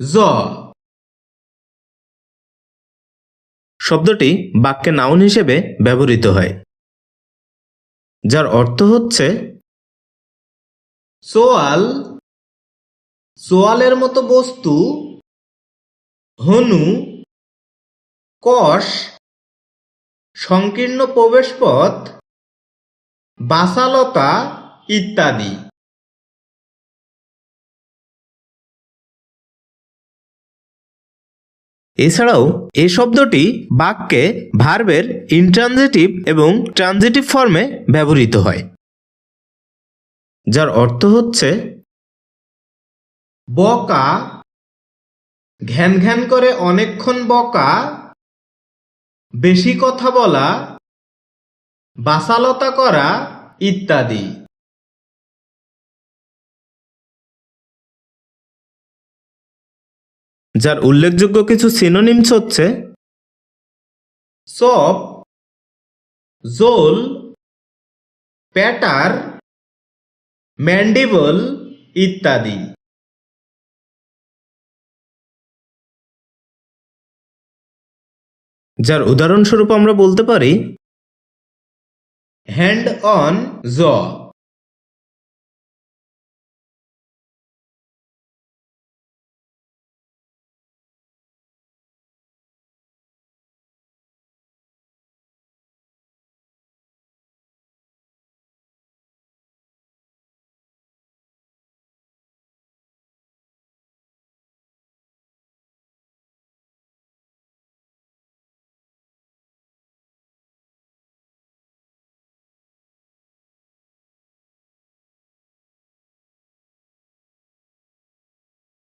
জ। শব্দটি বাক্যে নাউন হিসেবে ব্যবহৃত হয়, যার অর্থ হচ্ছে সোয়াল, সোয়ালের মতো বস্তু, হনু, কষ, সংকীর্ণ প্রবেশপথ, বাসালতা ইত্যাদি। এছাড়াও, এ শব্দটি বাক্যে ভার্বের ইনট্রানজিটিভ এবং ট্রানজিটিভ ফর্মে ব্যবহৃত হয়, যার অর্থ হচ্ছে বকা, ঘ্যান ঘ্যান করে অনেকক্ষণ বকা, বেশি কথা বলা বাসালতা করা ইত্যাদি। যার উল্লেখযোগ্য কিছু সিনোনিমস হচ্ছে চপ জোল, প্যাটার, ম্যান্ডিবল ইত্যাদি। যার উদাহরণস্বরূপ আমরা বলতে পারি, হ্যান্ড অন জ।